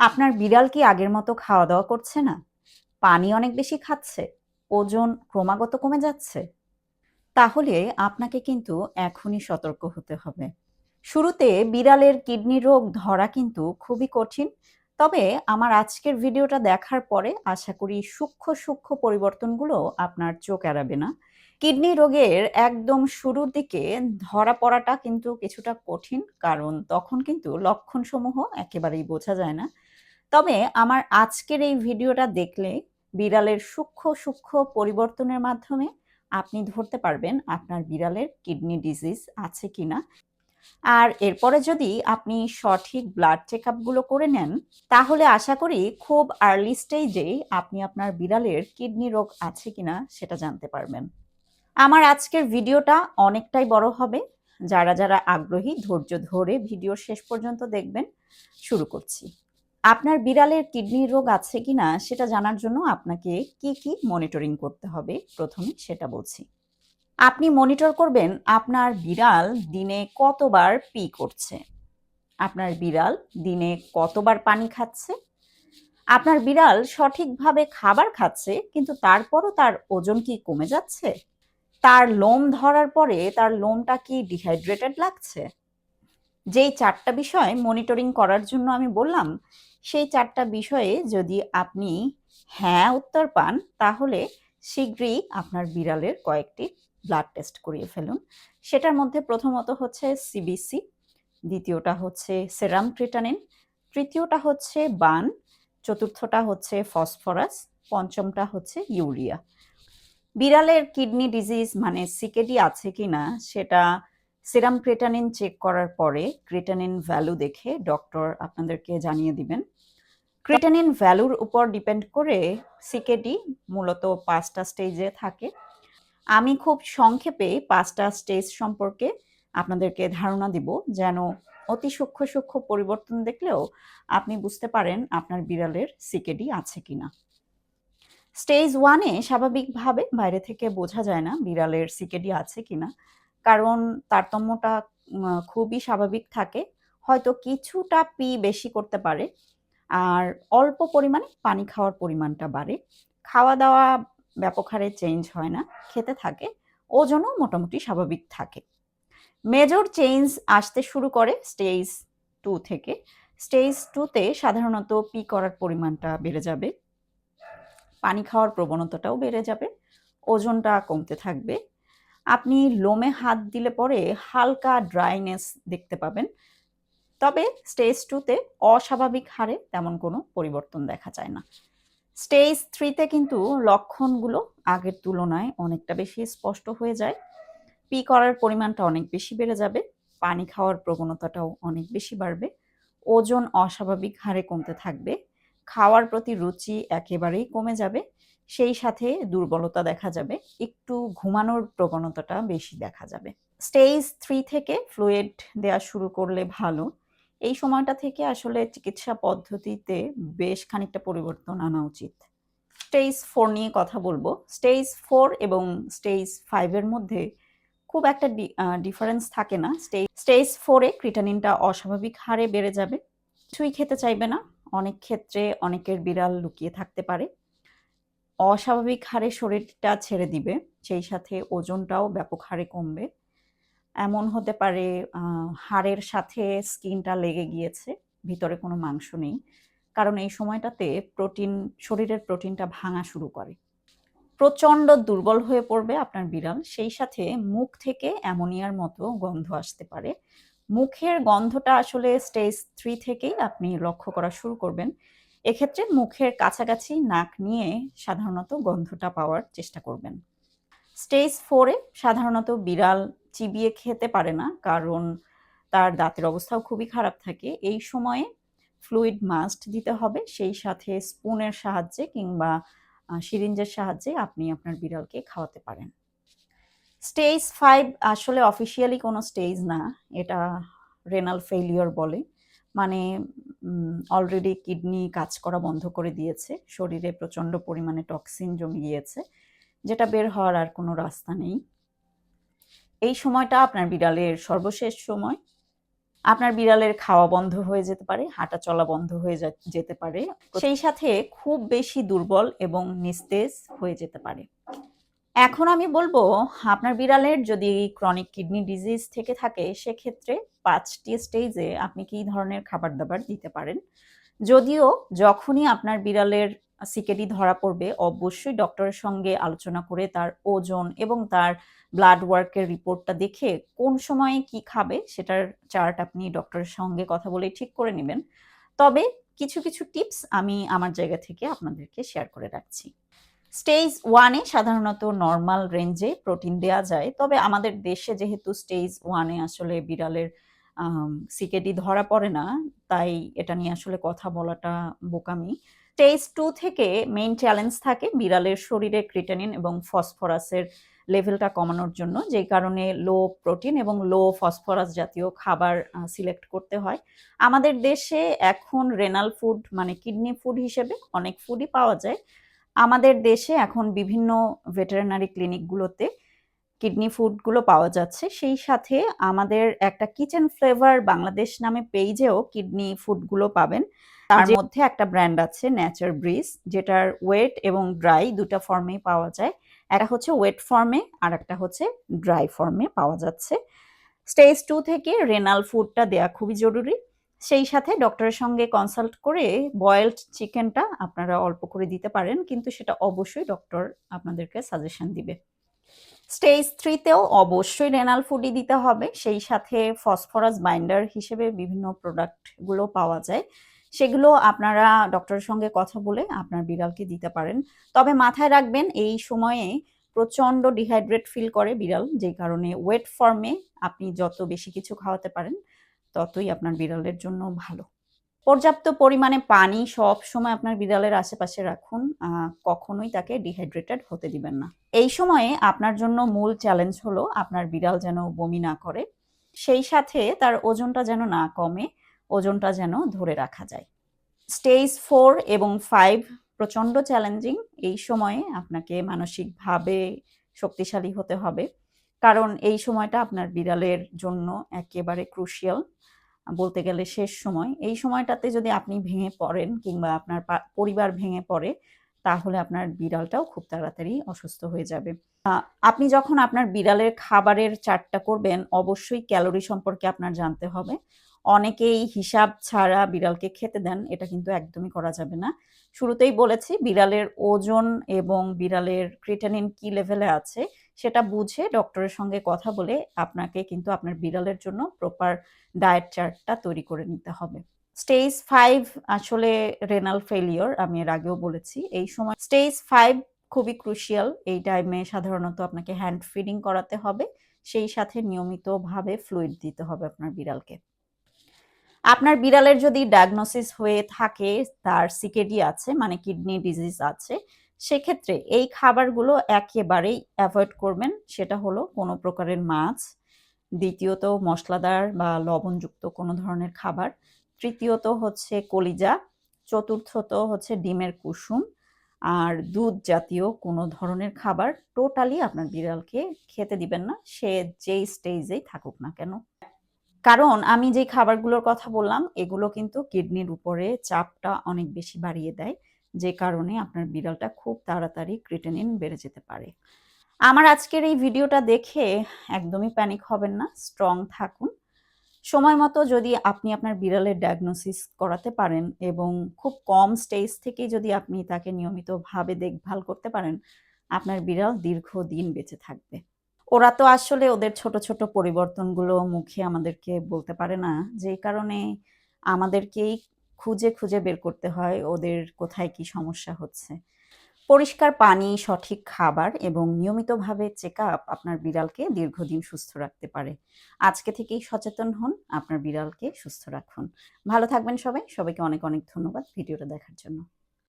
আপনার বিড়াল কি আগের মতো খাওয়া দাওয়া করছে না? পানি অনেক বেশি খাচ্ছে, ওজন ক্রমাগত কমে যাচ্ছে। তাহলে আপনাকে কিন্তু এখনই সতর্ক হতে হবে। শুরুতে বিড়ালের কিডনি রোগ ধরা কিন্তু খুবই কঠিন। তবে আমার আজকের ভিডিওটা দেখার পরে আশা করি সূক্ষ্ম সূক্ষ্ম পরিবর্তনগুলো আপনার চোখ এড়াবে না। কিডনি রোগের একদম শুরুর দিকে ধরা পড়াটা কিন্তু কিছুটা কঠিন, কারণ তখন কিন্তু লক্ষণসমূহ একেবারেই বোঝা যায় না। তবে আমার আজকের এই ভিডিওটা দেখলে বিড়ালের সূক্ষ্ম সূক্ষ্ম পরিবর্তনের মাধ্যমে আপনি ধরতে পারবেন আপনার বিড়ালের কিডনি ডিজিজ আছে কি না আর এরপরে যদি আপনি সঠিক ব্লাড চেক আপগুলো করে নেন, তাহলে আশা করি খুব আর্লি স্টেজেই আপনি আপনার বিড়ালের কিডনি রোগ আছে কিনা সেটা জানতে পারবেন। আমার আজকের ভিডিওটা অনেকটাই বড় হবে। যারা যারা আগ্রহী ধৈর্য ধরে ভিডিও শেষ পর্যন্ত দেখবেন, শুরু করছি। আপনার বিড়ালের কিডনির রোগ আছে কিনা সেটা জানার জন্য আপনাকে কি কি মনিটরিং করতে হবে? প্রথমে সেটা বলছি। আপনি মনিটর করবেন আপনার বিড়াল দিনে কতবার পি করছে। আপনার বিড়াল দিনে কতবার পানি খাচ্ছে। আপনার বিড়াল সঠিকভাবে খাবার খাচ্ছে, কিন্তু তারপরও তার ওজন কি কমে যাচ্ছে? তার লোম ধরার পরে তার লোমটা কি ডিহাইড্রেটেড লাগছে? যেই চারটা বিষয় মনিটরিং করার জন্য আমি বললাম, সেই চারটা বিষয়ে যদি আপনি হ্যাঁ উত্তর পান, তাহলে শীঘ্রই আপনার বিড়ালের কয়েকটি ব্লাড টেস্ট করিয়ে ফেলুন। সেটার মধ্যে প্রথমত হচ্ছে সিবিসি দ্বিতীয়টা হচ্ছে সেরাম ক্রিটানিন তৃতীয়টা হচ্ছে বান চতুর্থটা হচ্ছে ফসফরাস পঞ্চমটা হচ্ছে ইউরিয়া বিড়ালের কিডনি ডিজিজ মানে সিকেডি আছে কি না সেটা সিরাম ক্রেটানিন চেক করার পরে ক্রেটানিন ভ্যালু দেখে ডক্টর আপনাদেরকে জানিয়ে দিবেন। ক্রেটানিন ভ্যালুর উপর ডিপেন্ড করে সিকেডি মূলত পাঁচটা স্টেজে থাকে। আমি খুব সংক্ষেপে পাঁচটা স্টেজ সম্পর্কে আপনাদেরকে ধারণা দিব, যেন অতি সূক্ষ্ম সূক্ষ্ম পরিবর্তন দেখলেও আপনি বুঝতে পারেন আপনার বিড়ালের সিকেডি আছে কিনা। স্টেজ ওয়ানে স্বাভাবিকভাবে বাইরে থেকে বোঝা যায় না বিড়ালের সিকেডি আছে কিনা। কারণ তারতম্যটা খুবই স্বাভাবিক থাকে। হয়তো কিছুটা পি বেশি করতে পারে, আর অল্প পরিমাণে পানি খাওয়ার পরিমাণটা বাড়ে। খাওয়া দাওয়া ব্যাপক হারে চেঞ্জ হয় না, খেতে থাকে, ওজনও মোটামুটি স্বাভাবিক থাকে। মেজর চেঞ্জ আসতে শুরু করে স্টেজ টু থেকে। স্টেজ টুতে সাধারণত পি করার পরিমাণটা বেড়ে যাবে। পানি খাওয়ার প্রবণতাটাও বেড়ে যাবে, ওজনটা কমতে থাকবে। আপনি লোমে হাত দিলে পরে হালকা ড্রাইনেস দেখতে পাবেন। তবে স্টেজ টুতে অস্বাভাবিক হারে তেমন কোনো পরিবর্তন দেখা যায় না। স্টেজ থ্রিতে কিন্তু লক্ষণগুলো আগের তুলনায় অনেকটা বেশি স্পষ্ট হয়ে যায়। পি করার পরিমাণটা অনেক বেশি বেড়ে যাবে, পানি খাওয়ার প্রবণতাটাও অনেক বেশি বাড়বে, ওজন অস্বাভাবিক হারে কমতে থাকবে, খাওয়ার প্রতি রুচি একেবারেই কমে যাবে সেই সাথে দুর্বলতা দেখা যাবে, একটু ঘুমানোর প্রবণতাটা বেশি দেখা যাবে। স্টেজ থ্রি থেকে ফ্লুয়েড দেওয়া শুরু করলে ভালো। এই সময়টা থেকে আসলে চিকিৎসা পদ্ধতিতে বেশ খানিকটা পরিবর্তন আনা উচিত। স্টেজ ফোর নিয়ে কথা বলব। স্টেজ ফোর এবং স্টেজ ফাইভের মধ্যে খুব একটা ডিফারেন্স থাকে না। স্টেজ স্টেজ ফোরে ক্রিটানিনটা অস্বাভাবিক হারে বেড়ে যাবে। কিছুই খেতে চাইবে না। অনেক ক্ষেত্রে অনেকের বিড়াল লুকিয়ে থাকতে পারে। অস্বাভাবিক হারে শরীরটা ছেড়ে দিবে, সেই সাথে ওজনটাও ব্যাপক হারে কমবে। এমন হতে পারে হাড়ের সাথে স্কিনটা লেগে গিয়েছে, ভিতরে কোনো মাংস নেই। কারণ এই সময়টাতে প্রোটিন, শরীরের প্রোটিনটা ভাঙা শুরু করে। প্রচণ্ড দুর্বল হয়ে পড়বে আপনার বিড়াল, সেই সাথে মুখ থেকে অ্যামোনিয়ার মতো গন্ধ আসতে পারে। মুখের গন্ধটা আসলে স্টেজ থ্রি থেকেই আপনি লক্ষ্য করা শুরু করবেন। এক্ষেত্রে মুখের কাছাকাছি নাক নিয়ে সাধারণত গন্ধটা পাওয়ার চেষ্টা করবেন। স্টেজ ফোরে সাধারণত বিড়াল চিবিয়ে খেতে পারে না, কারণ তার দাঁতের অবস্থাও খুবই খারাপ থাকে। এই সময়ে ফ্লুইড মাস্ট দিতে হবে, সেই সাথে স্পুনের সাহায্যে কিংবা সিরিঞ্জের সাহায্যে আপনি আপনার বিড়ালকে খাওয়াতে পারেন। স্টেজ ফাইভ আসলে অফিসিয়ালি কোনো স্টেজ না, এটা রেনাল ফেলিওর বলে। মানে অলরেডি কিডনি কাজ করা বন্ধ করে দিয়েছে। শরীরে প্রচণ্ড পরিমাণে টক্সিন জমে গিয়েছে যেটা বের হওয়ার আর কোনো রাস্তা নেই। এই সময়টা আপনার বিড়ালের সর্বশেষ সময়। আপনার বিড়ালের খাওয়া বন্ধ হয়ে যেতে পারে হাঁটা চলা বন্ধ হয়ে যেতে পারে। সেই সাথে খুব বেশি দুর্বল এবং নিস্তেজ হয়ে যেতে পারে। এখন আমি বলব, আপনার বিড়ালের যদি ক্রনিক কিডনি ডিজিজ থেকে থাকে, সেক্ষেত্রে পাঁচটি স্টেজে আপনি কী ধরনের খাবার দাবার দিতে পারেন? যদিও যখনই আপনার বিড়ালের সিকেডি ধরা পড়বে, অবশ্যই ডক্টরের সঙ্গে আলোচনা করে তার ওজন এবং তার ব্লাড ওয়ার্কের রিপোর্টটা দেখে কোন সময়ে কি খাবে, সেটার চার্ট আপনি ডক্টরের সঙ্গে কথা বলে ঠিক করে নেবেন। তবে কিছু কিছু টিপস আমি আমার জায়গা থেকে আপনাদেরকে শেয়ার করে রাখছি। স্টেজ ওয়ানে সাধারণত নর্মাল রেঞ্জে প্রোটিন দেওয়া যায়, তবে আমাদের দেশে যেহেতু স্টেজ ওয়ানে আসলে বিড়ালের সিকেডি ধরা পড়ে না, তাই এটা নিয়ে আসলে কথা বলাটা বোকামি। স্টেজ টু থেকে মেইন চ্যালেঞ্জ থাকে বিড়ালের শরীরে ক্রিটানিন এবং ফসফরাসের লেভেলটা কমানোর জন্য, যেই কারণে লো প্রোটিন এবং লো ফসফরাস জাতীয় খাবার সিলেক্ট করতে হয়। আমাদের দেশে এখন রেনাল ফুড মানে কিডনি ফুড হিসেবে অনেক ফুডই পাওয়া যায়। আমাদের দেশে এখন বিভিন্ন ভেটেরিনারি ক্লিনিকগুলোতে কিডনি ফুডগুলো পাওয়া যাচ্ছে। সেই সাথে আমাদের একটা কিচেন ফ্লেভার বাংলাদেশ নামে পেজেও কিডনি ফুডগুলো পাবেন। তার মধ্যে একটা ব্র্যান্ড আছে ন্যাচার ব্রিজ যেটার ওয়েট এবং ড্রাই দুটা ফর্মেই পাওয়া যায়। একটা হচ্ছে ওয়েট ফর্মে আর একটা হচ্ছে ড্রাই ফর্মে পাওয়া যাচ্ছে। স্টেজ টু থেকে রেনাল ফুডটা দেওয়া খুবই জরুরি। সেই সাথে ডক্টরের সঙ্গে কনসাল্ট করে বয়েলড চিকেনটা আপনারা অল্প করে দিতে পারেন, কিন্তু সেটা অবশ্যই ডক্টর আপনাদেরকে সাজেশন দিবে। স্টেজ থ্রিতেও অবশ্যই রেনাল ফুডই দিতে হবে। সেই সাথে ফসফরাস বাইন্ডার হিসেবে বিভিন্ন প্রোডাক্টগুলো পাওয়া যায়। সেগুলো আপনারা ডক্টরের সঙ্গে কথা বলে আপনার বিড়ালকে দিতে পারেন। তবে মাথায় রাখবেন, এই সময়ে প্রচণ্ড ডিহাইড্রেট ফিল করে বিড়াল, যেই কারণে ওয়েট ফর্মে আপনি যত বেশি কিছু খাওয়াতে পারেন ততই আপনার বিড়ালের জন্য ভালো। পর্যাপ্ত পরিমাণে পানি সব সময় আপনার বিড়ালের আশেপাশে রাখুন কখনোই তাকে ডিহাইড্রেটেড হতে দিবেন না। এই সময়ে আপনার জন্য মূল চ্যালেঞ্জ হলো আপনার বিড়াল যেন বমি না করে, সেই সাথে তার ওজনটা যেন না কমে, ওজনটা যেন ধরে রাখা যায়। স্টেজ ফোর এবং ফাইভ প্রচণ্ড চ্যালেঞ্জিং এই সময়ে আপনাকে মানসিকভাবে শক্তিশালী হতে হবে। কারণ এই সময়টা আপনার বিড়ালের জন্য একেবারে ক্রুশিয়াল বলতে গেলে শেষ সময়। এই সময়টাতে যদি আপনি ভেঙে পড়েন কিংবা আপনার পরিবার ভেঙে পড়ে, তাহলে আপনার বিড়ালটাও খুব তাড়াতাড়ি অসুস্থ হয়ে যাবে। আপনি যখন আপনার বিড়ালের খাবারের চারটা করবেন, অবশ্যই ক্যালোরি সম্পর্কে আপনার জানতে হবে। অনেকেই হিসাব ছাড়া বিড়ালকে খেতে দেন, এটা কিন্তু একদমই করা যাবে না। শুরুতেই বলেছি, বিড়ালের ওজন এবং বিড়ালের ক্রিটানিন কি লেভেলে আছে সেটা বুঝে ডক্টরের সঙ্গে কথা বলে আপনাকে কিন্তু আপনার বিড়ালের জন্য প্রপার ডায়েট চার্টটা তৈরি করে নিতে হবে। স্টেজ ফাইভ আসলে রেনাল ফেলিওর আমি এর আগেও বলেছি। এই সময় স্টেজ ফাইভ খুবই ক্রুশিয়াল এই টাইমে সাধারণত আপনাকে হ্যান্ড ফিডিং করাতে হবে। সেই সাথে নিয়মিতভাবে ফ্লুইড দিতে হবে আপনার বিড়ালকে। আপনার বিড়ালের যদি ডায়াগনোসিস হয়ে থাকে, তার সিকেডি আছে মানে কিডনি ডিজিজ আছে সেক্ষেত্রে এই খাবারগুলো একেবারেই অ্যাভয়েড করবেন। সেটা হলো কোনো প্রকারের মাছ, দ্বিতীয়ত মশলাদার বা লবণযুক্ত কোনো ধরনের খাবার, তৃতীয়ত হচ্ছে কলিজা, চতুর্থত হচ্ছে ডিমের কুসুম, আর দুধ জাতীয় কোনো ধরনের খাবার টোটালি আপনার বিড়ালকে খেতে দিবেন না, সে যেই স্টেজেই থাকুক না কেন। কারণ আমি যে খাবারগুলোর কথা বললাম, এগুলো কিন্তু কিডনির উপরে চাপটা অনেক বেশি বাড়িয়ে দেয়। যে কারণে আপনার বিড়ালটা খুব তাড়াতাড়ি ক্রিটেনিন বেড়ে যেতে পারে। আমার আজকের এই ভিডিওটা দেখে একদমই প্যানিক হবেন না স্ট্রং থাকুন। সময় মতো যদি আপনি আপনার বিড়ালের ডায়াগনোসিস করাতে পারেন এবং খুব কম স্টেজ থেকে যদি আপনি তাকে নিয়মিতভাবে দেখভাল করতে পারেন, আপনার বিড়াল দীর্ঘদিন বেঁচে থাকবে। ওরা তো আসলে ওদের ছোট ছোট পরিবর্তনগুলো মুখে আমাদেরকে বলতে পারে না, যে কারণে আমাদেরকেই খুঁজে খুঁজে বের করতে হয় ওদের কোথায় কি সমস্যা হচ্ছে। পরিষ্কার পানি, সঠিক খাবার এবং নিয়মিতভাবে চেক আপ আপনার বিড়ালকে দীর্ঘদিন সুস্থ রাখতে পারে। আজকে থেকেই সচেতন হন, আপনার বিড়ালকে সুস্থ রাখুন। ভালো থাকবেন সবাই। সবাইকে অনেক অনেক ধন্যবাদ ভিডিওটা দেখার জন্য।